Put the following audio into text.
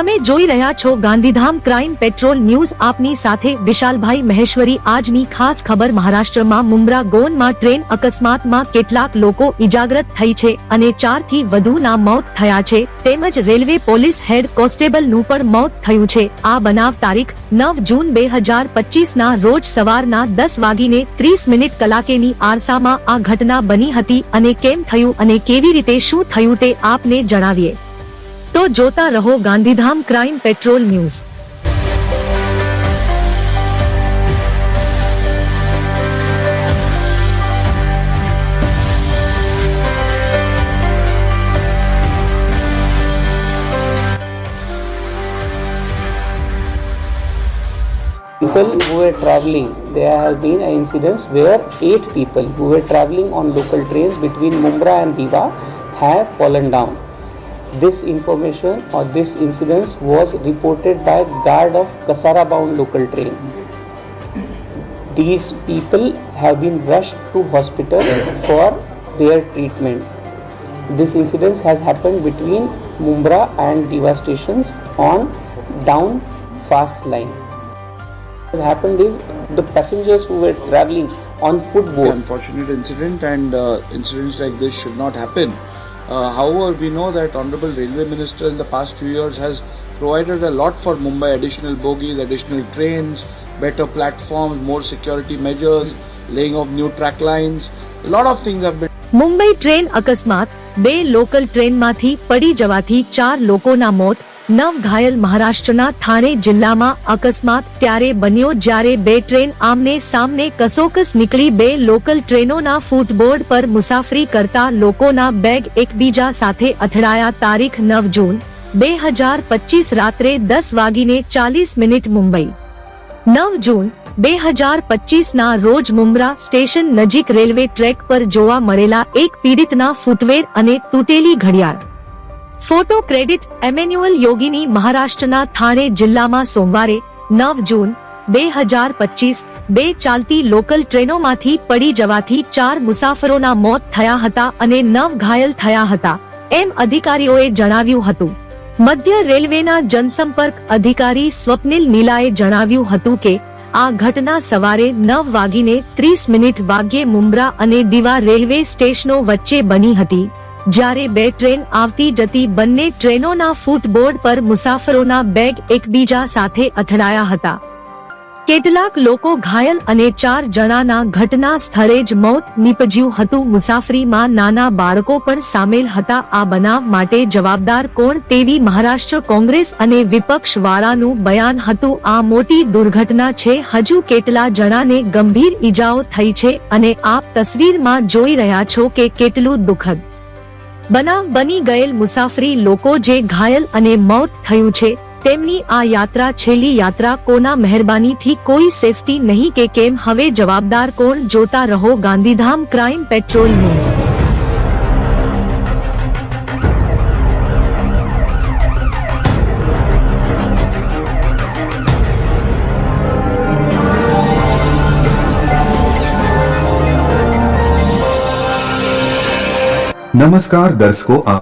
તમે જોઈ રહ્યા છો ગાંધીધામ ક્રાઇમ પેટ્રોલ ન્યૂઝ આપની સાથે વિશાલભાઈ મહેશ્વરી. આજની ખાસ ખબર મહારાષ્ટ્રમાં મુંબ્રા ગોનમાં ટ્રેન અકસ્માતમાં કેટલાક લોકો ઇજાગ્રત થઈ છે અને ચારથી વધુના મોત થયા છે. તેમજ રેલવે પોલીસ હેડ કોન્સ્ટેબલનું પણ મોત થયું છે. આ બનાવ તારીખ નવ જૂન બે હજાર પચીસ ના રોજ સવારના દસ વાગીને ત્રીસ મિનિટ કલાકેની આરસામાં આ ઘટના બની હતી અને કેમ થયું અને કેવી રીતે શું થયું તે આપને જણાવીએ. તો જોતા રહો Gandhidham crime patrol news people who were traveling, there have been incidents where eight people who were traveling on local trains between Mumbra and Diva have fallen down. This information or this incident was reported by guard of Kasara bound local train. These people have been rushed to hospital for their treatment. This incident has happened between Mumbra and Diva stations on down fast line has happened is the passengers who were traveling on footboard unfortunate incident and uh, incidents like this should not happen. Uh, however, we know that Honorable Railway Minister in the past few years has provided a lot for Mumbai additional bogies, additional trains, better platforms, more security measures, laying of new track lines. A lot of things have been Mumbai train અકસ્માત બે local ટ્રેનમાંથી પડી જવાથી ચાર લોકોના મોત નવ ઘાયલ મહારાષ્ટ્રના થાણે જિલ્લામાં અકસ્માત ત્યારે બન્યો જ્યારે બે ટ્રેન આમને સામને કસોકસ નીકળી બે લોકલ ટ્રેનોના ફૂટબોર્ડ પર મુસાફરી કરતા લોકોના બેગ એકબીજા સાથે અથડાયા તારીખ નવ જૂન બે હજાર પચીસ રાત્રે દસ વાગીને ચાલીસ મિનિટ મુંબઈ. નવ જૂન બે હજાર પચીસ ના રોજ મુમરા સ્ટેશન નજીક રેલવે ટ્રેક પર જોવા મળેલા એક પીડિતના ફૂટવેર અને તૂટેલી ઘડિયાળ. ફોટો ક્રેડિટ એમેન્યુઅલ યોગીની મહારાષ્ટ્રના થાણે જિલ્લામાં સોમવારે નવ જૂન, બે હજાર પચીસ, બે ચાલતી લોકલ ટ્રેનોમાંથી પડી જવાથી ચાર મુસાફરોના મોત થયા હતા અને નવ ઘાયલ થયા હતા, એમ અધિકારીઓએ જણાવ્યું હતું. મધ્ય રેલવેના જનસંપર્ક અધિકારી સ્વપ્નિલ નીલાએ જણાવ્યું હતું કે, આ ઘટના સવારે નવ વાગીને ત્રીસ મિનિટ વાગ્યે મુંબ્રા અને દીવા રેલવે સ્ટેશનો વચ્ચે બની હતી. જ્યારે બે ટ્રેન આવતી જતી બંને ટ્રેનોના ફૂટબોર્ડ પર મુસાફરોના બેગ એકબીજા સાથે અથડાયા હતા. કેટલાક લોકો ઘાયલ અને ચાર જણાના ઘટના સ્થળે જ મોત નીપજ્યું હતું. મુસાફરીમાં નાના બાળકો પણ સામેલ હતા. આ બનાવ માટે જવાબદાર કોણ તેવી મહારાષ્ટ્ર કોંગ્રેસ અને વિપક્ષ વાળાનું બયાન હતું. આ મોટી દુર્ઘટના છે. હજુ કેટલા જણાને ગંભીર ઈજાઓ થઈ છે અને આપ તસવીરમાં જોઈ રહ્યા છો કે કેટલું દુઃખદ. બનાવ બની ગયેલ મુસાફરી લોકો જે ઘાયલ અને મોત થયું છે, તેમની આ યાત્રા છેલ્લી યાત્રા કોના મહેરબાનીથી કોઈ સેફટી નહીં કે કેમ? હવે જવાબદાર કોણ? જોતા રહો ગાંધીધામ ક્રાઇમ પેટ્રોલ ન્યૂઝ. નમસ્કાર દર્શકો આપ